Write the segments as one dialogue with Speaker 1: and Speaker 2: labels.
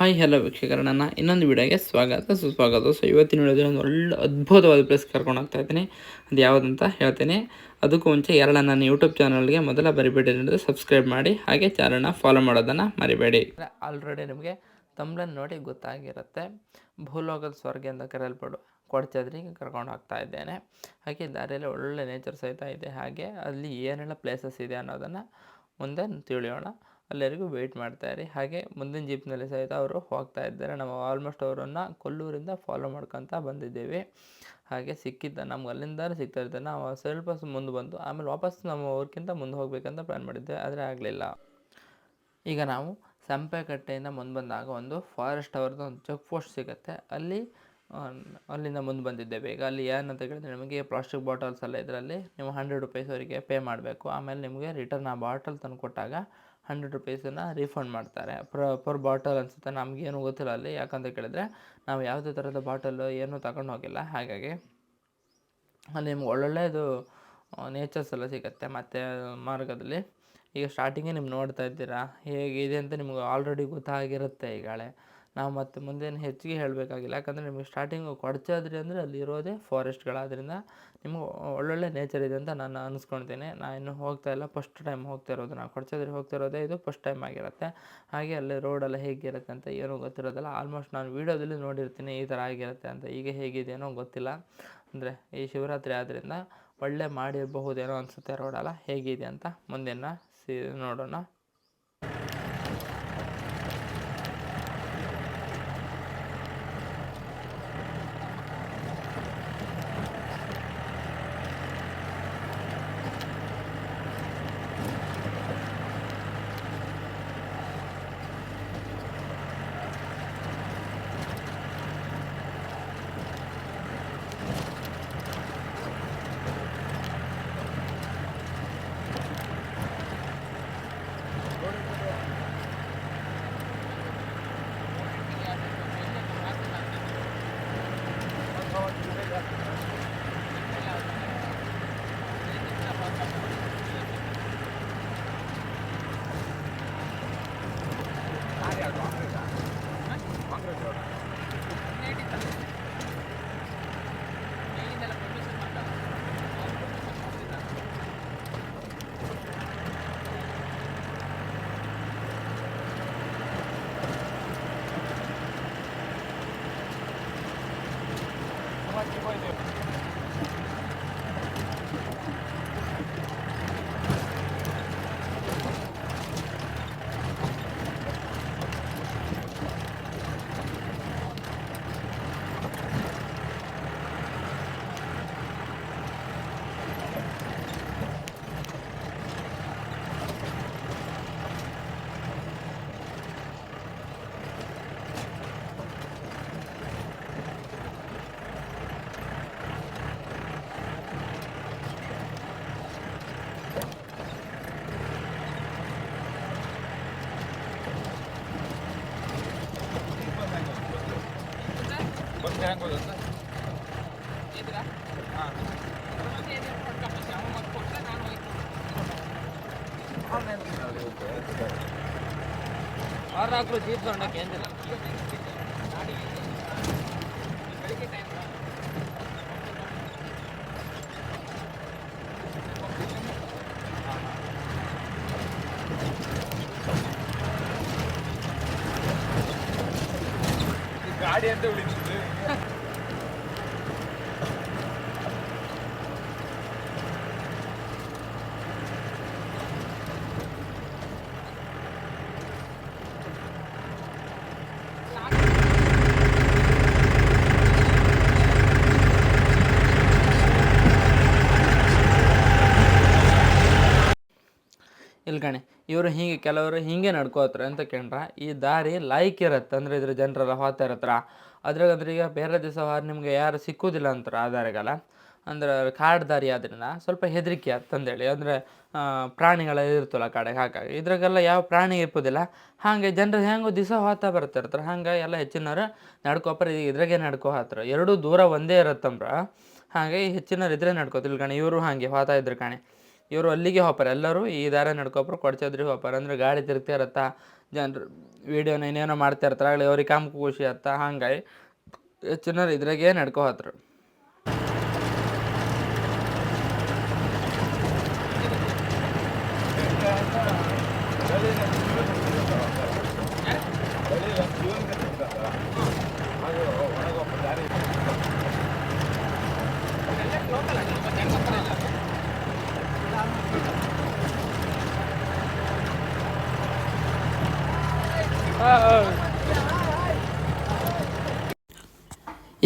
Speaker 1: Hi hello ವೀಕ್ಷಕರ, ನನ್ನ ಇನ್ನೊಂದು ವಿಡಿಯೋಗೆ ಸ್ವಾಗತ. ಸುಸ್ವಾಗತ. ಸೊ ಇವತ್ತಿನ ವಿಡಿಯೋದಲ್ಲಿ ಒಂದು ಒಳ್ಳೆ ಅದ್ಭುತವಾದ ಪ್ಲೇಸ್ ಕರ್ಕೊಂಡು ಹೋಗ್ತಾ ಇದ್ದೀನಿ. ಅದು ಯಾವುದಂತ ಹೇಳ್ತೀನಿ. ಅದಕ್ಕೂ ಮುಂಚೆ ಎರಡು ನನ್ನ ಯೂಟ್ಯೂಬ್ ಚಾನಲ್ಗೆ ಮೊದಲ ಬರಿಬೇಡಿ ಅನ್ನೋದು ಸಬ್ಸ್ಕ್ರೈಬ್ ಮಾಡಿ, ಹಾಗೆ ಚಾನಲ್ನ ಫಾಲೋ ಮಾಡೋದನ್ನು ಮರಿಬೇಡಿ. ಆಲ್ರೆಡಿ ನಿಮಗೆ ತಮ್ಲನ್ ನೋಡಿ ಗೊತ್ತಾಗಿರುತ್ತೆ. ಭೂಲೋಕದ ಸ್ವರ್ಗ ಎಂದು ಕರೆಯಲ್ಪಡು ಈಗ ಕರ್ಕೊಂಡು ಹೋಗ್ತಾ ಇದ್ದೇನೆ. ಹಾಗೆ ದಾರಿಯಲ್ಲಿ ಒಳ್ಳೆ ನೇಚರ್ ಸಹಿತ ಇದೆ. ಹಾಗೆ ಅಲ್ಲಿ ಏನೆಲ್ಲ ಪ್ಲೇಸಸ್ ಇದೆ ಅನ್ನೋದನ್ನು ಮುಂದೆ ತಿಳಿಯೋಣ. ಅಲ್ಲಿವರೆಗೂ ವೆಯ್ಟ್ ಮಾಡ್ತಾಯಿರಿ ಹಾಗೆ ಮುಂದಿನ ಜೀಪ್ನಲ್ಲಿ ಸಹಿತ ಅವರು ಹೋಗ್ತಾ ಇದ್ದಾರೆ. ನಾವು ಆಲ್ಮೋಸ್ಟ್ ಅವರನ್ನು ಕೊಲ್ಲೂರಿಂದ ಫಾಲೋ ಮಾಡ್ಕೊತ ಬಂದಿದ್ದೇವೆ. ಹಾಗೆ ಸಿಕ್ಕಿದ್ದ ನಮ್ಗೆ ಅಲ್ಲಿಂದ ಸಿಗ್ತಾ ಇದ್ದ ನಾವು ಸ್ವಲ್ಪ ಮುಂದೆ ಬಂದು ಆಮೇಲೆ ವಾಪಸ್ ನಮ್ಮ ಊರಿಗಿಂತ ಮುಂದೆ ಹೋಗಬೇಕಂತ ಪ್ಲ್ಯಾನ್ ಮಾಡಿದ್ದೆ ಆದರೆ ಆಗಲಿಲ್ಲ. ಈಗ ನಾವು ಸಂಪೆಕಟ್ಟೆಯಿಂದ ಮುಂದೆ ಬಂದಾಗ ಒಂದು ಫಾರೆಸ್ಟ್ ಅವ್ರದ್ದು ಒಂದು ಚೆಕ್ ಪೋಸ್ಟ್ ಸಿಗುತ್ತೆ. ಅಲ್ಲಿ ಅಲ್ಲಿಂದ ಮುಂದೆ ಬಂದಿದ್ದೇವೆ. ಈಗ ಅಲ್ಲಿ ಏನಂತ ಕೇಳಿದ್ರೆ ನಿಮಗೆ ಪ್ಲಾಸ್ಟಿಕ್ ಬಾಟಲ್ಸ್ ಎಲ್ಲ ಇದರಲ್ಲಿ ನೀವು ಹಂಡ್ರೆಡ್ ರುಪೀಸ್ ಅವರಿಗೆ ಪೇ ಮಾಡಬೇಕು. ಆಮೇಲೆ ನಿಮಗೆ ರಿಟರ್ನ್ ಆ ಬಾಟಲ್ ತಂದು ಕೊಟ್ಟಾಗ ಹಂಡ್ರೆಡ್ ರುಪೀಸನ್ನು ರೀಫಂಡ್ ಮಾಡ್ತಾರೆ. ಪ್ರ, ಪರ್ ಬಾಟಲ್ ಅನಿಸುತ್ತೆ. ನಮಗೇನು ಗೊತ್ತಿಲ್ಲ ಅಲ್ಲಿ. ಯಾಕಂತ ಕೇಳಿದರೆ ನಾವು ಯಾವುದೇ ಥರದ ಬಾಟಲ್ ಏನೂ ತಗೊಂಡು ಹೋಗಿಲ್ಲ. ಹಾಗಾಗಿ ಅಲ್ಲಿ ನಿಮ್ಗೆ ಒಳ್ಳೊಳ್ಳೆಯದು ನೇಚರ್ಸ್ ಎಲ್ಲ ಸಿಗುತ್ತೆ. ಮತ್ತು ಮಾರ್ಗದಲ್ಲಿ ಈಗ ಸ್ಟಾರ್ಟಿಂಗೇ ನಿಮ್ಗೆ ನೋಡ್ತಾ ಇದ್ದೀರಾ? ಹೇಗಿದೆ ಅಂತ ನಿಮ್ಗೆ ಆಲ್ರೆಡಿ ಗೊತ್ತಾಗಿರುತ್ತೆ ಈಗಾಳೆ ನಾವು ಮತ್ತೆ ಮುಂದೇನು ಹೆಚ್ಚಿಗೆ ಹೇಳಬೇಕಾಗಿಲ್ಲ. ಯಾಕಂದರೆ ನಿಮಗೆ ಸ್ಟಾರ್ಟಿಂಗು ಕೊಡ್ಚಾದ್ರಿ ಅಂದರೆ ಅಲ್ಲಿ ಇರೋದೇ ಫಾರೆಸ್ಟ್ಗಳಾದ್ರಿಂದ ನಿಮಗೆ ಒಳ್ಳೊಳ್ಳೆ ನೇಚರ್ ಇದೆ ಅಂತ ನಾನು ಅನಿಸ್ಕೊಳ್ತೀನಿ ನಾನು ಇನ್ನೂ ಹೋಗ್ತಾ ಇಲ್ಲ. ಫಸ್ಟ್ ಟೈಮ್ ಹೋಗ್ತಾ ಇರೋದು. ನಾವು ಕೊಡ್ಚಾದ್ರಿ ಹೋಗ್ತಾ ಇರೋದೇ ಇದು ಫಸ್ಟ್ ಟೈಮ್ ಆಗಿರುತ್ತೆ. ಹಾಗೆ ಅಲ್ಲಿ ರೋಡೆಲ್ಲ ಹೇಗಿರುತ್ತೆ ಅಂತ ಏನೂ ಗೊತ್ತಿರೋದಿಲ್ಲ. ಆಲ್ಮೋಸ್ಟ್ ನಾನು ವೀಡಿಯೋದಲ್ಲಿ ನೋಡಿರ್ತೀನಿ ಈ ಥರ ಆಗಿರುತ್ತೆ ಅಂತ. ಈಗ ಹೇಗಿದೆಯೋ ಗೊತ್ತಿಲ್ಲ. ಅಂದರೆ ಈ ಶಿವರಾತ್ರಿ ಆದ್ದರಿಂದ ಒಳ್ಳೆ ಮಾಡಿರಬಹುದೇನೋ ಅನಿಸುತ್ತೆ ರೋಡೆಲ್ಲ ಹೇಗಿದೆ ಅಂತ ಮುಂದಿನ ಸಿ ನೋಡೋಣ. ಆರು ಹಾಕಲು ಜೀಪ್ ತಗೊಂಡಕ್ಕೆ ಏನಿಲ್ಲ
Speaker 2: ಗಾಡಿ ಅಂತ ಉಳಿದಿದ್ದು
Speaker 1: ಇಲ್ಲಿ ಕಣೆ ಇವರು ಹೀಗೆ ಕೆಲವರು ಹೀಗೆ ನಡ್ಕೋತಾರೆ ಅಂತ ಕೇಳ್ರ, ಈ ದಾರಿ ಲೈಕ್ ಇರತ್ತೆ ಅಂದರೆ ಇದ್ರ ಜನರೆಲ್ಲ ಹೋಗ್ತಾ ಇರತ್ರ? ಅದ್ರಾಗ ಅಂದ್ರೆ ಈಗ ಬೇರೆ ದಿವಸ ಹೋದ್ರೆ ನಿಮಗೆ ಯಾರು ಸಿಕ್ಕುದಿಲ್ಲ ಅಂತಾರೆ ಆ ದಾರಿಗೆಲ್ಲ ಅಂದ್ರೆ ಕಾಡು ದಾರಿ ಆದ್ರಿಂದ ಸ್ವಲ್ಪ ಹೆದರಿಕೆ ಅಂತಂದೇಳಿ. ಅಂದರೆ ಪ್ರಾಣಿಗಳ ಇರ್ತಲ್ಲ ಕಾಡಿಗೆ ಹಾಗಾಗಿ. ಇದ್ರಾಗೆಲ್ಲ ಯಾವ ಪ್ರಾಣಿ ಇರ್ಬೋದಿಲ್ಲ ಹಾಗೆ ಜನರು ಹೆಂಗೋ ದಿವಸ ಹೋಗ್ತಾ ಬರ್ತಿರ್ತಾರೆ. ಹಂಗೆ ಎಲ್ಲ ಹೆಚ್ಚಿನವ್ರು ನಡ್ಕೊಪರ್, ಇದ್ರಾಗೆ ನಡ್ಕೋ ಹತ್ರ ಎರಡೂ ದೂರ ಒಂದೇ ಇರತ್ತಂಬ್ರ. ಹಾಗೆ ಹೆಚ್ಚಿನವ್ರು ಇದ್ರೆ ನಡ್ಕೋತಿಲ್ಲ ಕಣೆ ಇವರು ಹಾಗೆ ಹೋತಾ ಇದ್ರು ಕಣೆ. ಇವರು ಅಲ್ಲಿಗೆ ಹೋಗ್ತಾರೆ. ಎಲ್ಲರೂ ಈ ದಾರ ನಡ್ಕೊಬ್ರು ಕೊಡ್ಚದ್ರಿಗೆ ಹೋಗ್ತಾರೆ. ಅಂದ್ರೆ ಗಾಡಿ ತಿರುಗ್ತಾ ಜನರು ವೀಡಿಯೋನ ಇನ್ನೇನೋ ಮಾಡ್ತಾ ಇರ್ತಾರೆ. ಅವ್ರಿಗೆ ಕಾಮ್ ಖುಷಿ ಆತ್ತ ಹಂಗಾಗಿ ಹೆಚ್ಚಿನ ಇದ್ರಾಗೆ ನಡ್ಕೋ ಹೋದ್ರು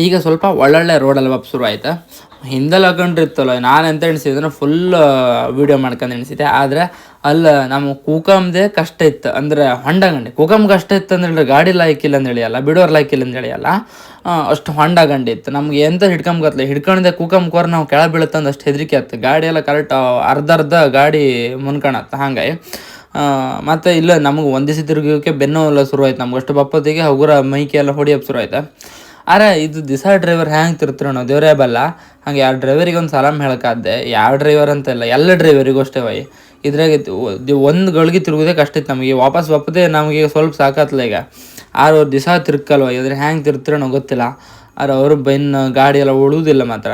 Speaker 1: ಈಗ ಸ್ವಲ್ಪ ಒಳ್ಳೊಳ್ಳೆ ರೋಡಲ್ಲಿ ಅಲ್ವಾ ಶುರು ಆಯ್ತಾ? ಹಿಂದೆಲ್ಲ ಹಾಕೊಂಡಿರ್ತಲ್ಲ ನಾನು ಎಂತ ಎಣಿಸಿದ್ರೆ ಫುಲ್ ವೀಡಿಯೋ ಮಾಡ್ಕೊಂಡು ಎಣಿಸಿದ್ದೆ. ಆದರೆ ಅಲ್ಲ, ನಮ್ಮ ಕೂಕಮ್ದೇ ಕಷ್ಟ ಇತ್ತು. ಅಂದರೆ ಹೊಂಡ ಗಂಡಿ ಕೂಕಮ್ ಕಷ್ಟ ಇತ್ತು ಅಂದ್ರೆ ಗಾಡಿ ಲಾಯ್ಕಿಲ್ಲ ಅಂತ ಹೇಳಿಯಲ್ಲ ಬಿಡೋರ್ ಲಾಯ್ಕಿಲ್ಲ ಅಂತ ಹೇಳಿಯಲ್ಲ ಅಷ್ಟು ಹೊಂಡ ಗಂಡಿ ಇತ್ತು. ನಮ್ಗೆ ಎಂತ ಹಿಡ್ಕೊಂಬತ್ತಲ್ಲ ಹಿಡ್ಕೊಂಡಿದ್ದೆ ಕೂಕಮ್ ಕೋರ್ ನಾವು ಕೆಳ ಬೀಳುತ್ತಂದು ಅಷ್ಟು ಹೆದರಿಕೆ ಆಯ್ತು ಗಾಡಿ ಎಲ್ಲ ಕರೆಕ್ಟ್ ಅರ್ಧ ಅರ್ಧ ಗಾಡಿ ಮುನ್ಕೊಳತ್ತ ಹಂಗಾಗಿ. ಮತ್ತು ಇಲ್ಲ, ನಮಗೆ ಒಂದು ತಿರುಗೋಕೆ ಬೆನ್ನು ಎಲ್ಲ ಶುರು ಆಯ್ತು. ನಮ್ಗೆ ಅಷ್ಟು ಬಪ್ಪತ್ತಿಗೆ ಹಗುರ ಮೈಕೆ ಎಲ್ಲ ಹೊಡಿಯಪ್ಪ ಶುರು ಆಯ್ತು. ಅರೆ, ಇದು ದಿಸ ಡ್ರೈವರ್ ಹ್ಯಾಂಗೆ ತಿರ್ತಿರೋಣ ದೇವರೇ ಬಲ್ಲ. ಹಂಗೆ ಯಾವ ಡ್ರೈವರಿಗೆ ಒಂದು ಸಲಾಮ್ ಹೇಳಕ್ಕಾದ್ದೆ ಯಾವ ಡ್ರೈವರ್ ಅಂತ ಇಲ್ಲ, ಎಲ್ಲ ಡ್ರೈವರಿಗೂ ಅಷ್ಟೇ ವೈ ಇದ್ರಾಗೆ ಒಂದು ಗಳಿಗೆ ತಿರುಗೋದೇ ಕಷ್ಟ ಇತ್ತು ನಮಗೆ. ವಾಪಸ್ ಬಪ್ಪದೆ ನಮಗೆ ಸ್ವಲ್ಪ ಸಾಕತ್ಲ ಈಗ. ಆರು ದಿವಸ ತಿರ್ಕಲ್ವ ಇದ್ರೆ ಹ್ಯಾಂಗೆ ತಿರ್ತಿರೋಣ ಗೊತ್ತಿಲ್ಲ. ಆದ್ರೆ ಅವರು ಬೆನ್ನು ಗಾಡಿ ಎಲ್ಲ ಉಳುವುದಿಲ್ಲ ಮಾತ್ರ.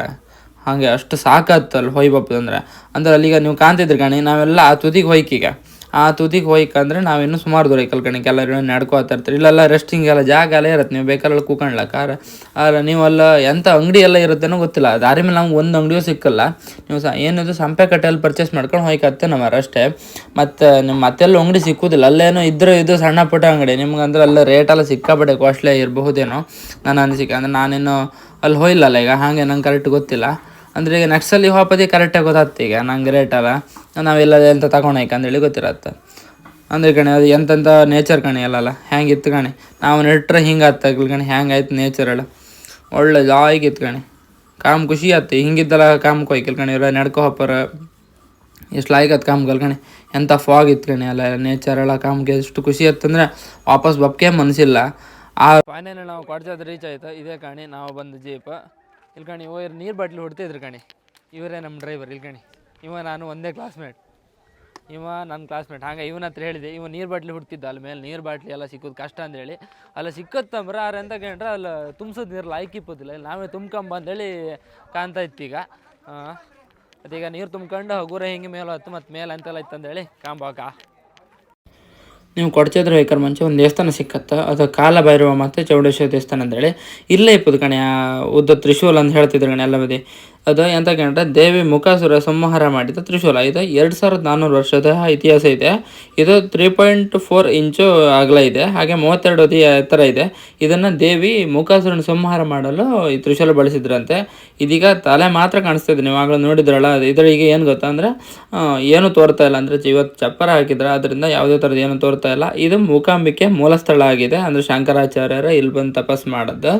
Speaker 1: ಹಾಗೆ ಅಷ್ಟು ಸಾಕತ್ತಲ್ಲ ಹೊಯ್ ಬಪ್ಪದಂದ್ರೆ. ಅಂದ್ರೆ ಅಲ್ಲಿಗ ನೀವು ಕಾಣ್ತಿದ್ರಿ ಕಣಿ, ನಾವೆಲ್ಲ ಆ ತುದಿಗೆ ಹೊಯ್ಕೀಗ ಆ ತುದಿಗೆ ಹೋಯ್ಕ ಅಂದ್ರೆ ನಾವಿನ್ನೂ ಸುಮಾರು ದೂರ ಕಲ್ಕಣಕ್ಕೆ ಎಲ್ಲ ನಡ್ಕೋತಾ ಇರ್ತೀರಿ ಇಲ್ಲೆಲ್ಲ ರೆಸ್ಟಿಂಗ್ ಎಲ್ಲ ಜಾಗ ಎಲ್ಲ ಇರುತ್ತೆ. ನೀವು ಬೇಕಾದ್ರೆ ಕೂಕೊಂಡ್ಲಕ್ಕ ಆರ ಆರ ನೀವೆಲ್ಲ ಎಂಥ ಅಂಗಡಿ ಎಲ್ಲ ಇರುತ್ತೇನೋ ಗೊತ್ತಿಲ್ಲ. ದಾರಿ ಮೇಲೆ ನಮ್ಗೆ ಒಂದು ಅಂಗಡಿಯೂ ಸಿಕ್ಕಲ್ಲ. ನೀವು ಸಹ ಏನಿದು ಸಂಪೆ ಕಟ್ಟೆಯಲ್ಲಿ ಪರ್ಚೇಸ್ ಮಾಡ್ಕೊಂಡು ಹೋಯ್ಕತ್ತೆ ನಮ್ಮ ಅಷ್ಟೇ. ಮತ್ತು ನಿಮ್ಮ ಮತ್ತೆಲ್ಲ ಅಂಗಡಿ ಸಿಕ್ಕುದಿಲ್ಲ. ಅಲ್ಲೇನೋ ಇದ್ರೆ ಇದು ಸಣ್ಣ ಪುಟ್ಟ ಅಂಗಡಿ. ನಿಮ್ಗೆ ಅಂದ್ರೆ ಅಲ್ಲ ರೇಟೆಲ್ಲ ಸಿಕ್ಕಾಪಟ್ಟೆ ಕಾಸ್ಟ್ಲಿ ಇರಬಹುದೇನೋ ನಾನು ಅನಿಸಿಕೆ. ಅಂದ್ರೆ ನಾನೇನು ಅಲ್ಲಿ ಹೋಯ್ಲಲ್ಲ ಈಗ. ಹಾಗೆ ನಂಗೆ ಕರೆಕ್ಟ್ ಗೊತ್ತಿಲ್ಲ. ಅಂದ್ರೆ ಈಗ ಅಲ್ಲಿ ಹೋಪದಿ ಕರೆಕ್ಟಾಗಿ ಗೊತ್ತಾಗ್ತಿ ಈಗ, ನಂಗೆ ರೇಟ್ ಅಲ್ಲ. ನಾವೆಲ್ಲ ಎಂತ ತಗೊಳಕ್ಕೆ ಅಂತೇಳಿ ಗೊತ್ತಿರತ್ತೆ. ಅಂದ್ರೆ ಕಣೆ, ಅದು ಎಂತೆಂಥ ನೇಚರ್ ಕಣೆ ಅಲ್ಲಲ್ಲ ಇತ್ತು ಕಣೆ. ನಾವು ನೆಟ್ರೆ ಹಿಂಗೆ ಆಗ್ತಾಗಲಿ ಕಣೆ. ಹ್ಯಾಂಗ ಆಯ್ತು ನೇಚರ್ ಎಲ್ಲ. ಒಳ್ಳೆ ಇತ್ತು ಕಣೆ. ಕಾಮ್ ಖುಷಿ ಆಯ್ತು ಹಿಂಗಿದ್ದಲ್ಲ ಕಾಮ್ ಕೊಯ್ಕಲ್ ಕಣೆ. ಇವ್ರ ನಡ್ಕೊ ಹೋಪರ ಎಷ್ಟು ಲಾಯ್ಕ್ ಆಯ್ತು ಕಾಮ್ ಕಲ್ಕಣಿ ಎಂಥ ಫಾಗ್ ಇತ್ತು ಕಣೆ ಅಲ್ಲ ನೇಚರ್ ಎಲ್ಲ ಕಾಮ್ಗೆ ಎಷ್ಟು ಖುಷಿ ಆಯ್ತಂದ್ರೆ ವಾಪಸ್ ಬಪ್ಕೆ ಮನಸ್ಸಿಲ್ಲ ಆ ಫೈನಲ್ ನಾವು ಕೊಡ್ಸೋದು ರೀಚ್ ಆಯ್ತು? ಇದೇ ಕಾಣಿ. ನಾವು ಬಂದು ಜೀಪ್ ಇಲ್ಲಿ ಕಣಿ ಇವ್ರು ನೀರು ಬಾಟ್ಲಿ ಹೊಡ್ತಿದ್ರು ಕಣಿ. ಇವರೇ ನಮ್ಮ ಡ್ರೈವರ್ ಇಲ್ಲಿ ಕಣಿ. ಇವ ನಾನು ಒಂದೇ ಕ್ಲಾಸ್ಮೇಟ್ ಇವ ನನ್ನ ಕ್ಲಾಸ್ಮೇಟ್ ಹಾಗೆ ಇವನ ಹತ್ರ ಹೇಳಿದೆ, ಇವ ನೀರು ಬಾಟ್ಲಿ ಹುಡ್ತಿದ್ದ ಅಲ್ಲಿ ಮೇಲೆ, ನೀರು ಬಾಟ್ಲಿ ಎಲ್ಲ ಸಿಕ್ಕೋದು ಕಷ್ಟ ಅಂದೇಳಿ ಅಲ್ಲ ಸಿಕ್ಕತ್ತಂಬ್ರ ಆರ ಎಂತ ಕೇಳ್ರೆ ಅಲ್ಲಿ ತುಂಬಿಸೋದು ನೀರು ಲಾಯ್ಕಿಪ್ಪೋದಿಲ್ಲ ಇಲ್ಲಿ ನಾವೇ ತುಂಬ್ಕೊಂಬ ಅಂತೇಳಿ ಕಾಣ್ತಾ ಇತ್ತೀಗ ಅದೀಗ ನೀರು ತುಂಬ್ಕೊಂಡು ಹಗುರ ಹಿಂಗೆ ಮೇಲೆ ಹತ್ತು ಮತ್ತು ಮೇಲೆ ಅಂತೆಲ್ಲ ಇತ್ತು ಅಂತೇಳಿ ಕಾಂಬಾಕ. ನೀವು ಕೊಡಚೇದ್ರ ಬೇಕಾದ್ರೆ ಮುಂಚೆ ಒಂದು ದೇವಸ್ಥಾನ ಸಿಕ್ಕತ್ತ? ಅದು ಕಾಲ ಭೈರವ ಮತ್ತು ಚೌಡೇಶ್ವರ ದೇವಸ್ಥಾನ ಅಂತೇಳಿ ಇಲ್ಲೇ ಇಪ್ಪದು ಕಣೆ ಉದ್ದ ತ್ರಿಶೂಲ ಅಂತ ಹೇಳ್ತಿದ್ರು ಕಣೆ, ಎಲ್ಲ ಬದಿ. ಅದು ಎಂತ ಕೇಳಿದ್ರೆ ದೇವಿ ಮುಖಾಸುರ ಸಂಹಾರ ಮಾಡಿದ ತ್ರಿಶೂಲ. ಇದು ಎರಡು ಸಾವಿರದ ನಾನ್ನೂರು ವರ್ಷದ ಇತಿಹಾಸ ಇದೆ. ಇದು ತ್ರೀ ಪಾಯಿಂಟ್ ಫೋರ್ ಇಂಚು ಅಗಲ ಇದೆ. ಹಾಗೆ ಮೂವತ್ತೆರಡು ಅದಿ ಎತ್ತರ ಇದೆ. ಇದನ್ನು ದೇವಿ ಮುಖಾಸುರನ ಸಂಹಾರ ಮಾಡಲು ಈ ತ್ರಿಶೂಲ ಬಳಸಿದ್ರಂತೆ. ಇದೀಗ ತಲೆ ಮಾತ್ರ ಕಾಣಿಸ್ತಾ ಇದೆ. ನೀವು ಆಗಲೂ ನೋಡಿದ್ರಲ್ಲ ಅದು ಈಗ ಏನು ಗೊತ್ತಾ ಅಂದರೆ ಏನು ತೋರ್ತಾ ಇಲ್ಲ ಅಂದರೆ ಇವತ್ತು ಚಪ್ಪರ ಹಾಕಿದ್ರೆ, ಅದರಿಂದ ಯಾವುದೇ ಥರದ ಏನು ತೋರ್ತಾ ಇಲ್ಲ. ಇದು ಮೂಕಾಂಬಿಕೆ ಮೂಲ ಸ್ಥಳ ಆಗಿದೆ ಅಂದರೆ ಶಂಕರಾಚಾರ್ಯರ ಇಲ್ಲಿ ಬಂದು ತಪಸ್ ಮಾಡದ್ದು.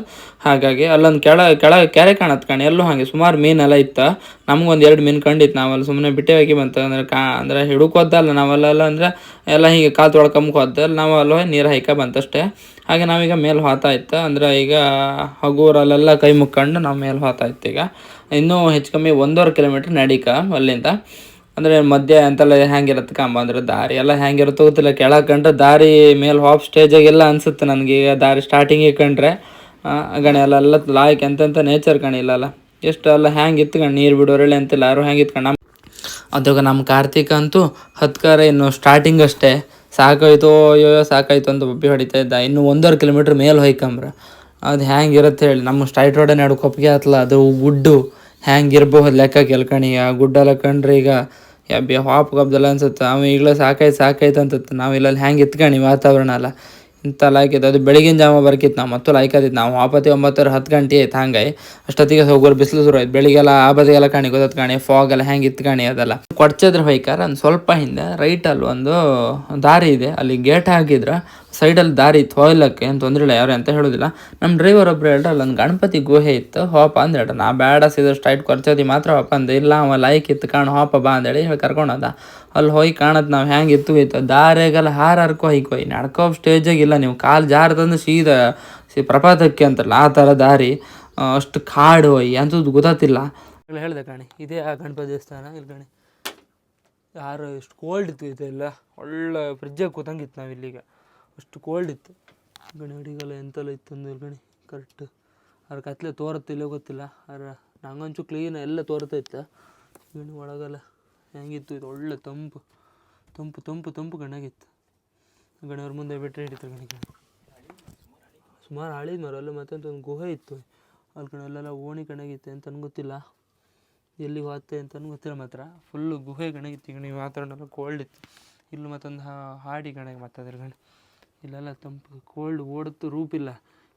Speaker 1: ಹಾಗಾಗಿ ಅಲ್ಲೊಂದು ಕೆಳ ಕೆಳ ಕೆರೆ ಕಾಣತ್ ಕಾಣಿ. ಎಲ್ಲೂ ಹಾಗೆ ಸುಮಾರು ಮೀನೆಲ್ಲ ಇತ್ತು. ನಮ್ಗೊಂದು ಎರಡು ಮೀನು ಕಂಡಿತ್ತು. ನಾವಲ್ಲಿ ಸುಮ್ಮನೆ ಬಿಟ್ಟೆ ಹಾಕಿ ಬಂತು. ಅಂದ್ರೆ ಕಾ ಅಂದ್ರೆ ಹಿಡುಕೋದಲ್ಲ ನಾವಲ್ಲೆಲ್ಲ ಅಂದ್ರೆ ಎಲ್ಲ ಹೀಗೆ ಕಾಲು ತೊಳ್ಕೊಂಬ್ಕೋದ ನಾವು ಅಲ್ಲಿ ನೀರು ಹೈಕ ಬಂತಷ್ಟೇ. ಹಾಗೆ ನಾವೀಗ ಮೇಲೆ ಹೋತಾ ಇತ್ತು. ಅಂದ್ರೆ ಈಗ ಹಗೂರಲ್ಲೆಲ್ಲ ಕೈ ಮುಕ್ಕೊಂಡು ನಾವು ಮೇಲೆ ಹೋತಾ ಇತ್ತು ಈಗ. ಇನ್ನೂ ಹೆಚ್ಚು ಕಮ್ಮಿ ಒಂದೂವರೆ ಕಿಲೋಮೀಟ್ರ್ ನಡೀಕ ಅಲ್ಲಿಂದ. ಅಂದರೆ ಮಧ್ಯೆ ಅಂತೆಲ್ಲ ಹೆಂಗಿರುತ್ತೆ ಕಂಬ? ಅಂದ್ರೆ ದಾರಿ ಎಲ್ಲ ಹೆಂಗಿರುತ್ತೋ ಗೊತ್ತಿಲ್ಲ. ಕೆಳಗೆ ಕಂಡ್ರೆ ದಾರಿ ಮೇಲೆ ಹಾಪ್ ಸ್ಟೇಜಾಗೆಲ್ಲ ಅನ್ಸುತ್ತೆ ನನಗೆ ಈಗ ದಾರಿ ಸ್ಟಾರ್ಟಿಂಗಿಗೆ ಕಂಡ್ರೆ ಆ, ಗಣಿ ಎಲ್ಲ ಲಾಯ್ಕ್ ಎಂತೆಂಥ ನೇಚರ್ ಕಣಿ ಇಲ್ಲಲ್ಲ. ಎಷ್ಟು ಅಲ್ಲ ಹ್ಯಾಂಗೆ ಎತ್ಕೊಂಡು ನೀರು ಬಿಡೋರಲ್ಲಿ ಅಂತಿಲ್ಲ ಯಾರು ಹ್ಯಾಂಗೆ ಎತ್ಕೊಂಡು ನಮ್ಮ ಅದಾಗ ನಮ್ಮ ಕಾರ್ತಿಕ್ ಅಂತೂ ಹತ್ಕಾರ ಇನ್ನು ಸ್ಟಾರ್ಟಿಂಗ್ ಅಷ್ಟೇ. ಸಾಕಾಯ್ತು ಅಯ್ಯೋ ಸಾಕಾಯ್ತು ಅಂತ ಬಬ್ಬಿ ಹೊಡಿತಾ ಇದ್ದ. ಇನ್ನು ಒಂದೂವರೆ ಕಿಲೋಮೀಟ್ರ್ ಮೇಲೆ ಹೋಯ್ಕಂಬ್ರ. ಅದು ಹೆಂಗಿರುತ್ತೆ ಹೇಳಿ. ನಮ್ಮ ಸ್ಟ್ರೈಟ್ ರೋಡೇ ಕೊಪ್ಪಿಗೆ ಆತ್ಲ. ಅದು ಗುಡ್ಡು. ಹೆಂಗಿರ್ಬಹುದು ಲೆಕ್ಕ ಕೆಲ್ಕಣಿ. ಆ ಗುಡ್ಡೆಲ್ಲ ಕಂಡ್ರೆ ಈಗ, ಯಬ್ಬಿ ಹಾಪ್ ಗಬ್ದಲ್ಲ ಅನ್ಸುತ್ತೆ. ಅವ ಈಗಲೇ ಸಾಕಾಯ್ತು ಸಾಕಾಯ್ತು ಅನ್ಸುತ್ತೆ. ನಾವು ಇಲ್ಲಲ್ಲಿ ಹ್ಯಾಂಗೆ ಎತ್ಕಣಿ ವಾತಾವರಣ ಎಲ್ಲ. ಇಂಥ ಲಾಯ್ಕಿತ್ತು ಅದು ಬೆಳಗಿನ ಜಾಮ ಬರ್ಕಿತ್ತು ನಾವು, ಮತ್ತು ಲಾಯ್ಕದಿತ್ತು ನಾವು ಆಪತ್ತಿ ಒಂಬತ್ತರ ಹತ್ತು ಗಂಟೆ ಆಯ್ತು ಹಂಗೆ. ಅಷ್ಟೊತ್ತಿಗೆ ಹೋಗೋರು ಬಿಸಿಲು ಶುರು ಆಯ್ತು. ಬೆಳಿಗ್ಗೆಲ್ಲ ಆ ಬದಿಗೆಲ್ಲ ಕಾಣಿ ಗೊತ್ತ ಕಾಣಿ ಫಾಗ್ ಎಲ್ಲ ಹೆಂಗೆ ಇತ್ತು ಕಾಣಿ ಅದೆಲ್ಲ. ಕೊಡ್ಚದ್ರ ಹೊಯ್ಕಾರ ಒಂದು ಸ್ವಲ್ಪ ಹಿಂದೆ ರೈಟಲ್ಲಿ ಒಂದು ದಾರಿ ಇದೆ. ಅಲ್ಲಿ ಗೇಟ್ ಹಾಕಿದ್ರೆ ಸೈಡಲ್ಲಿ ದಾರಿ ಇತ್ತು ಹೋಗ್ಲಕ್ಕೆ ಏನು ತೊಂದರೆ ಇಲ್ಲ ಯಾರು ಅಂತ ಹೇಳೋದಿಲ್ಲ. ನಮ್ಮ ಡ್ರೈವರ್ ಒಬ್ರು ಹೇಳ್ರ ಅಲ್ಲೊಂದು ಗಣಪತಿ ಗುಹೆ ಇತ್ತು, ಹೋಪ ಅಂತ ಹೇಳ್ರ ನಾ ಬೇಡ ಸೀದಾ ಸ್ಟ್ರೈಟ್ ಕೊರ್ಚೋದಿ ಮಾತ್ರ ಹೋಪ ಅಂದೆ. ಇಲ್ಲ, ಅವ ಲೈಕ್ ಇತ್ತು ಕಾಣೋ, ಹೋಪ ಬಾ ಅಂದೇಳಿ ಹೇಳಿ ಕರ್ಕೊಂಡೋದ ಅಲ್ಲಿ ಹೋಗಿ ಕಾಣೋದು ನಾವು ಹೆಂಗೆ ಇತ್ತು ಇತ್ತು ದಾರಿಯಾಗೆಲ್ಲ ಹಾರ ಹರ್ಕೊ ಹೈಕೋಯ್ ನಡ್ಕೋ ಸ್ಟೇಜಾಗ ಇಲ್ಲ ನೀವು. ಕಾಲು ಜಾರದಂದು ಸೀದಾ ಸಿ ಪ್ರಪಾತಕ್ಕೆ ಅಂತಲ್ಲ ಆ ಥರ ದಾರಿ. ಅಷ್ಟು ಕಾಡು ಹೋಯ್ ಅಂತದ್ದು ಗೊತ್ತಾತಿಲ್ಲ ಹೇಳಿದೆ ಕಾಣಿ, ಇದೇ ಆ ಗಣಪತಿ ದೇವಸ್ಥಾನ, ಇಲ್ಲಿ ಕಾಣಿ. ಯಾರು ಎಷ್ಟು ಕೋಲ್ಡ್ ಇತ್ತು ಇದೆಲ್ಲ ಒಳ್ಳೆ ಫ್ರಿಜ್ಜಾಗಿ ಕೂತಂಗಿತ್ತು ನಾವು ಇಲ್ಲಿಗೆ.
Speaker 3: ಅಷ್ಟು ಕೋಲ್ಡ್ ಇತ್ತು. ಗಣಿ, ಅಡಿಗೆಲ್ಲ ಎಂತೆಲ್ಲ ಇತ್ತು ಅಂದ್ರೆ ಗಣಿ ಕರೆಕ್ಟ್ ಅದ್ರ ಕತ್ಲೆ ತೋರತ್ತಿಲ್ಲ ಗೊತ್ತಿಲ್ಲ. ಅದ್ರ ನಂಗಂಚು ಕ್ಲೀನ್ ಎಲ್ಲ ತೋರ್ತೈತೆ ಗಣಿ ಒಳಗೆಲ್ಲ ಹೆಂಗಿತ್ತು, ಇದು ಒಳ್ಳೆ ತಂಪು. ತಂಪು ತಂಪು ತಂಪು ಗಣಾಗಿತ್ತು. ಗಣಿಯವ್ರ ಮುಂದೆ ಬಿಟ್ಟರೆ ಹಿಡಿತಾರೆ ಗಣಿ ಗಣಿ. ಸುಮಾರು ಹಳಿದ್ ಮರ, ಅಲ್ಲಿ ಮತ್ತೊಂದು ಒಂದು ಗುಹೆ ಇತ್ತು. ಅಲ್ಲಿ ಕಡೆ ಅಲ್ಲೆಲ್ಲ ಓಣಿ ಕಣಗಿತ್ತು ಅಂತ ಗೊತ್ತಿಲ್ಲ. ಎಲ್ಲಿಗೆ ಹೋಗುತ್ತೆ ಅಂತ ಗೊತ್ತಿಲ್ಲ ಮಾತ್ರ. ಫುಲ್ಲು ಗುಹೆ ಗಣಗಿತ್ತು ಗಣಿ ವಾತಾವರಣ ಕೋಲ್ಡ್ ಇತ್ತು. ಇಲ್ಲಿ ಮತ್ತೊಂದು ಹಾಡಿ ಕಣಗೆ ಮಾತಾದ್ರೆ ಗಣಿ. ಇಲ್ಲೆಲ್ಲ ತಂಪು ಕೋಲ್ಡ್ ಓಡುತ್ತು ರೂಪಿಲ್ಲ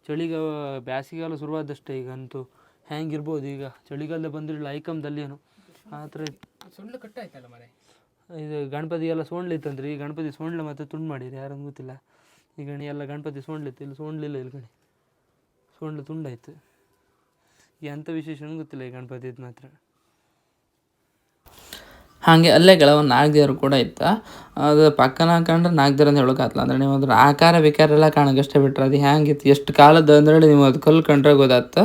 Speaker 3: ಚಳಿಗಾಲ ಬ್ಯಾಸಿಗೆಗಾಲ ಶುರುವಾದಷ್ಟೇ ಈಗ ಅಂತೂ ಹ್ಯಾಂಗಿರ್ಬೋದು ಈಗ ಚಳಿಗಾಲದ ಬಂದಿರಲಿಲ್ಲ ಐಕಮ್ದಲ್ಲಿ ಏನು ಆ ಥರ.
Speaker 1: ಸುಳ್ಳು ಕಟ್ಟಾಯ್ತಲ್ಲ ಮರೆ?
Speaker 3: ಇದು ಗಣಪತಿ ಎಲ್ಲ ಸೋಂಡ್ಲಿತ್ತಂದ್ರೆ ಈ ಗಣಪತಿ ಸೋಣ್ಲ ಮತ್ತೆ ತುಂಡು ಮಾಡಿರಿ ಯಾರು ಗೊತ್ತಿಲ್ಲ. ಈ ಗಣಿ ಎಲ್ಲ ಗಣಪತಿ ಸೋಣ್ಲಿತ್ತು ಇಲ್ಲಿ ಸೋಣ್ಲಿಲ್ಲ ಇಲ್ಲಿ ಗಣಿ. ಸೋಂಡ್ಲು ತುಂಡಾಯ್ತು. ಎಂಥ ವಿಶೇಷ ಗೊತ್ತಿಲ್ಲ ಈ ಗಣಪತಿದು ಮಾತ್ರ.
Speaker 1: ಹಾಗೆ ಅಲ್ಲೇ ಗೆಳವ ನಾಗದೇವರು ಕೂಡ ಇತ್ತು ಅದು ಪಕ್ಕನ ಹಾಕೊಂಡ್ರೆ ನಾಗದೇವ್ರ ಅಂತ ಹೇಳೋಕ್ಕಾಗಲ್ಲ ಅಂದ್ರೆ ನೀವು ಅದ್ರ ಆಕಾರ, ವಿಕಾರ ಎಲ್ಲ ಕಾಣಕಷ್ಟೇ ಬಿಟ್ರೆ ಅದು ಹೆಂಗಿತ್ತು ಎಷ್ಟು ಕಾಲದ ಅಂದ್ರೆ ನೀವು ಅದು ಕಲ್ಲು ಕಂಡ್ರೆ ಗೊತ್ತಾಗ್ತ.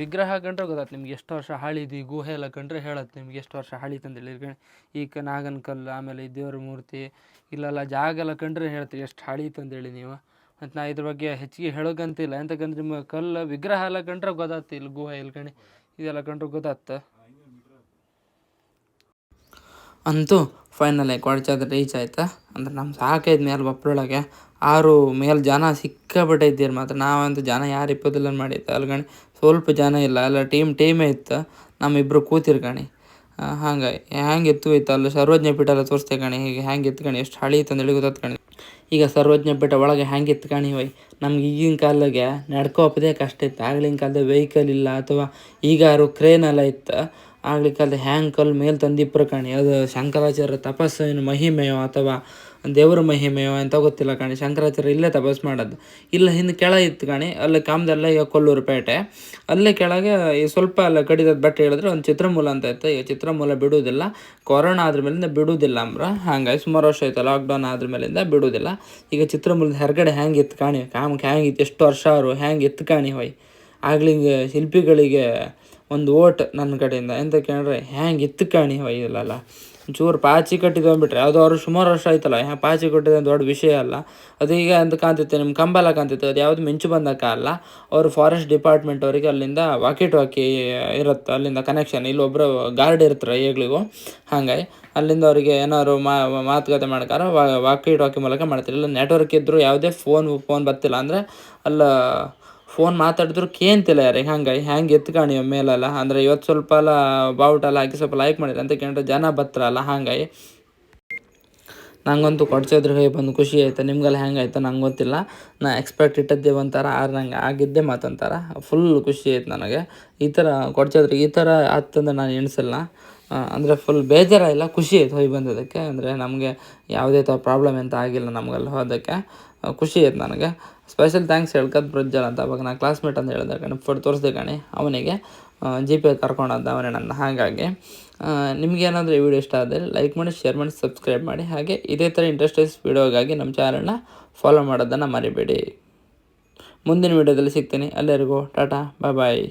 Speaker 3: ವಿಗ್ರಹ ಕಂಡ್ರೆ ಗೊತ್ತಾಯ್ತು ನಿಮ್ಗೆ ಎಷ್ಟು ವರ್ಷ ಹಾಳಿದು, ಈ ಗುಹೆ ಎಲ್ಲ ಕಂಡ್ರೆ ಹೇಳತ್ತೆ ನಿಮ್ಗೆ ಎಷ್ಟು ವರ್ಷ ಹಾಳಿತು ಅಂತೇಳಿ ಈ ಕ ನಾಗನ ಕಲ್ಲು, ಆಮೇಲೆ ಈ ದೇವ್ರ ಮೂರ್ತಿ, ಇಲ್ಲೆಲ್ಲ ಜಾಗ ಎಲ್ಲ ಕಂಡ್ರೆ ಹೇಳ್ತೀರಿ ಎಷ್ಟು ಹಾಳಿತು ಅಂತೇಳಿ ನೀವು. ಮತ್ತು ನಾ ಇದ್ರ ಬಗ್ಗೆ ಹೆಚ್ಚಿಗೆ ಹೇಳೋಕ್ಕಂತಿಲ್ಲ ಎಂತಕ್ಕಂದ್ರೆ ನಿಮ್ಮ ಕಲ್ಲು, ವಿಗ್ರಹ ಎಲ್ಲ ಕಂಡ್ರೆ ಗೊತ್ತಾಗ್ತಿ ಇಲ್ಲಿ ಗುಹೆ ಇಲ್ಲಿ ಕಣಿ. ಇದೆಲ್ಲ ಕಂಡ್ರೆ ಗೊತ್ತಾಗ್ತ.
Speaker 1: ಅಂತೂ ಫೈನಲಿ ಕೊಡಚಾದ್ರೆ ರೀಚ್ ಆಯ್ತಾ? ಅಂದ್ರೆ ನಮ್ಮ ಸಾಕೈದು ಮೇಲೆ ಬಪ್ಪಳೊಳಗೆ ಆರು ಮೇಲೆ ಜನ ಸಿಕ್ಕಾಪಟ್ಟೆ ಇದ್ದೀರಿ ಮಾತ್ರ. ನಾವಂತೂ ಜನ ಯಾರು ಇಪ್ಪತ್ತಿಲ್ಲ ಮಾಡಿತ್ತು ಅಲ್ಗಣಿ ಸ್ವಲ್ಪ ಜನ ಇಲ್ಲ. ಎಲ್ಲ ಟೀಮ್ ಟೀಮೇ ಇತ್ತು. ನಮ್ಮಿಬ್ಬರು ಕೂತಿರ್ಕಣಿ ಹಂಗೆ ಹೆಂಗಿತ್ತು ಇತ್ತು ಅಲ್ಲಿ ಸರ್ವಜ್ಞ ಪೀಠ ಎಲ್ಲ ತೋರಿಸ್ತೇ ಕಣಿ ಹೀಗೆ ಹೆಂಗೆ ಎತ್ಕಣಿ ಕಣಿ ಎಷ್ಟು ಹಳಿ ಅಂತೇಳಿ ಗೊತ್ತಾತ್ ಕಣಿ ಈಗ ಸರ್ವಜ್ಞ ಪೀಠ ಒಳಗೆ ಹೆಂಗೆ ಎತ್ಕಣಿ ಕಣಿ ವೈ ನಮ್ಗೆ ಈಗಿನ ಕಾಲಗೆ ನಡ್ಕೋಪದೇ ಕಷ್ಟ ಇತ್ತು. ಆಗ್ಲಿನ ಕಾಲದ ವೆಹಿಕಲ್ ಇಲ್ಲ. ಅಥವಾ ಈಗ ಯಾರು ಕ್ರೇನ್ ಎಲ್ಲ ಇತ್ತು? ಆಗ್ಲಿನ ಕಾಲದ ಹ್ಯಾಂಗ್ ಕಲ್ಲು ಮೇಲೆ ತಂದಿ ಕಾಣಿ. ಅದು ಶಂಕರಾಚಾರ್ಯ ತಪಸ್ಸಿನ ಮಹಿಮೆಯೋ ಅಥವಾ ದೇವರ ಮಹಿಮೆಯೋ ಅಂತ ಗೊತ್ತಿಲ್ಲ ಕಾಣಿ. ಶಂಕರಾಚಾರ್ಯ ಇಲ್ಲೇ ತಪಸ್ ಮಾಡೋದು ಇಲ್ಲ ಹಿಂದೆ ಕೆಳ ಇತ್ತು ಕಾಣಿ. ಅಲ್ಲಿ ಕಾಮದಲ್ಲೇ ಈಗ ಕೊಲ್ಲೂರು ಪೇಟೆ ಅಲ್ಲೇ ಕೆಳಗೆ ಈ ಸ್ವಲ್ಪ ಅಲ್ಲ ಕಡಿದ ಬಟ್ಟೆ ಹೇಳಿದ್ರೆ ಒಂದು ಚಿತ್ರಮೂಲ ಅಂತ ಇತ್ತು. ಈಗ ಚಿತ್ರಮೂಲ ಬಿಡುವುದಿಲ್ಲ. ಕೊರೋನಾ ಆದ್ರ ಮೇಲಿಂದ ಬಿಡುವುದಿಲ್ಲ ಅಂಬ್ರ. ಹಂಗಾಗಿ ಸುಮಾರು ವರ್ಷ ಆಯ್ತು ಲಾಕ್ಡೌನ್ ಆದ್ರ ಮೇಲಿಂದ ಬಿಡುವುದಿಲ್ಲ. ಈಗ ಚಿತ್ರಮೂಲದ ಹೊರಗಡೆ ಹ್ಯಾಂಗೆ ಇತ್ತು ಕಾಣಿ. ಕಾಮಕ್ಕೆ ಹ್ಯಾಂಗಿತ್ತು ಎಷ್ಟು ವರ್ಷ ಅವರು ಹ್ಯಾಂಗೆ ಇತ್ತು ಕಾಣಿ ಹೋಯ್. ಆಗ್ಲಿಂಗೆ ಶಿಲ್ಪಿಗಳಿಗೆ ಒಂದು ಓಟ್ ನನ್ನ ಕಡೆಯಿಂದ. ಎಂತ ಕೇಳಿದ್ರೆ, ಹ್ಯಾಂಗೆ ಇತ್ತು ಕಾಣಿ ಇಲ್ಲಲ್ಲ ಚೂರು ಪಾಚಿ ಕಟ್ಟಿದ್ದು ಅಂದ್ಬಿಟ್ರೆ ಅದು ಅವರು ಸುಮಾರು ವರ್ಷ ಆಯ್ತಲ್ಲ ಹ್ಯಾ ಪಾಚಿ ಕಟ್ಟಿದ ದೊಡ್ಡ ವಿಷಯ ಅಲ್ಲ. ಅದು ಈಗ ಅಂತ ಕಾಣ್ತಿತ್ತು ನಿಮ್ಮ ಕಂಬಲ ಕಾಣ್ತಿತ್ತು, ಅದು ಯಾವುದು ಮಿಂಚು ಬಂದಕ್ಕ ಅಲ್ಲ. ಅವರು ಫಾರೆಸ್ಟ್ ಡಿಪಾರ್ಟ್ಮೆಂಟ್ ಅವರಿಗೆ ಅಲ್ಲಿಂದ ವಾಕಿ ಇರುತ್ತೆ, ಅಲ್ಲಿಂದ ಕನೆಕ್ಷನ್ ಇಲ್ಲೊಬ್ಬರು ಗಾರ್ಡ್ ಇರ್ತಾರೆ ಈಗಲಿಗೂ, ಹಾಗಾಗಿ. ಅಲ್ಲಿಂದ ಅವರಿಗೆ ಏನಾದ್ರು ಮಾತುಕತೆ ಮಾಡ್ಕಾರ ವಾಕಿ ಟಾಕಿ ಮೂಲಕ ಮಾಡ್ತಾರೆ. ಇಲ್ಲ ನೆಟ್ವರ್ಕ್ ಇದ್ದರೂ ಯಾವುದೇ ಫೋನ್ ಫೋನ್ ಬರ್ತಿಲ್ಲ ಅಂದರೆ, ಅಲ್ಲ ಫೋನ್ ಮಾತಾಡಿದ್ರು ಕೇಂತಿಲ್ಲ ಯಾರಿಗೆ ಹಂಗೆ, ಹ್ಯಾಂಗೆ ಎತ್ಕಾಣಿ ಮೇಲೆಲ್ಲ ಅಂದರೆ ಇವತ್ತು ಸ್ವಲ್ಪ ಎಲ್ಲ ಬಾವುಟ ಎಲ್ಲ ಹಾಕಿ ಸ್ವಲ್ಪ ಲೈಕ್ ಮಾಡಿದ್ರೆ ಅಂತ ಕೇಳಿದ್ರೆ ಜನ ಬತ್ತರಲ್ಲ ಹಾಗಾಗಿ ನಂಗಂತೂ ಕೊಡ್ಸೋದ್ರೆ ಹೇ, ಬಂದು ಖುಷಿ ಆಯ್ತು? ನಿಮ್ಗೆಲ್ಲ ಹ್ಯಾಂಗ ಆಯ್ತು? ನಂಗೆ ಗೊತ್ತಿಲ್ಲ. ನಾ ಎಕ್ಸ್ಪೆಕ್ಟ್ ಇಟ್ಟದ್ದೇ ಒಂಥರ ಆರು ನಂಗೆ ಆಗಿದ್ದೇ ಮಾತಂತಾರ ಫುಲ್ ಖುಷಿ ಆಯ್ತು ನನಗೆ. ಈ ಥರ ಕೊಡ್ಸೋದ್ರೆ ಈ ಥರ ಆತಂದ್ರೆ ನಾನು ಎಣಿಸಲ್ಲ ಅಂದರೆ ಫುಲ್ ಬೇಜಾರಾಗಿಲ್ಲ ಖುಷಿ ಆಯ್ತು ಹೋಗಿ ಬಂದದಕ್ಕೆ. ಅಂದರೆ ನಮಗೆ ಯಾವುದೇ ಥರ ಪ್ರಾಬ್ಲಮ್ ಎಂತ ಆಗಿಲ್ಲ ನಮಗೆಲ್ಲ ಹೋದಕ್ಕೆ. ಖುಷಿ ಆಯ್ತು ನನಗೆ. ಸ್ಪೆಷಲ್ ಥ್ಯಾಂಕ್ಸ್ ಹೇಳ್ಕೊಂಡು ಪ್ರಜ್ವಲ್ ಅಂತ. ಅವಾಗ ನಾನು ಕ್ಲಾಸ್ಮೇಟ್ ಅಂತ ಹೇಳಿದೆ ಕಣೆ ಫೋಟೋ ತೋರಿಸ್ದೆ ಕಣೆ, ಅವನಿಗೆ ಜಿ ಪಿ ಕರ್ಕೊಂಡಂತ ಅವನೇ ನನ್ನ. ಹಾಗಾಗಿ ನಿಮಗೇನಾದರೂ ಈ ವಿಡಿಯೋ ಇಷ್ಟ ಆದರೆ ಲೈಕ್ ಮಾಡಿ ಶೇರ್ ಮಾಡಿ ಸಬ್ಸ್ಕ್ರೈಬ್ ಮಾಡಿ. ಹಾಗೆ ಇದೇ ಥರ ಇಂಟ್ರೆಸ್ಟೆಸ್ ವೀಡಿಯೋಗಾಗಿ ನಮ್ಮ ಚಾನಲ್ನ ಫಾಲೋ ಮಾಡೋದನ್ನು ಮರಿಬೇಡಿ. ಮುಂದಿನ ವೀಡಿಯೋದಲ್ಲಿ ಸಿಗ್ತೀನಿ. ಎಲ್ಲರಿಗೂ ಟಾಟಾ ಬಾಯ್ ಬಾಯ್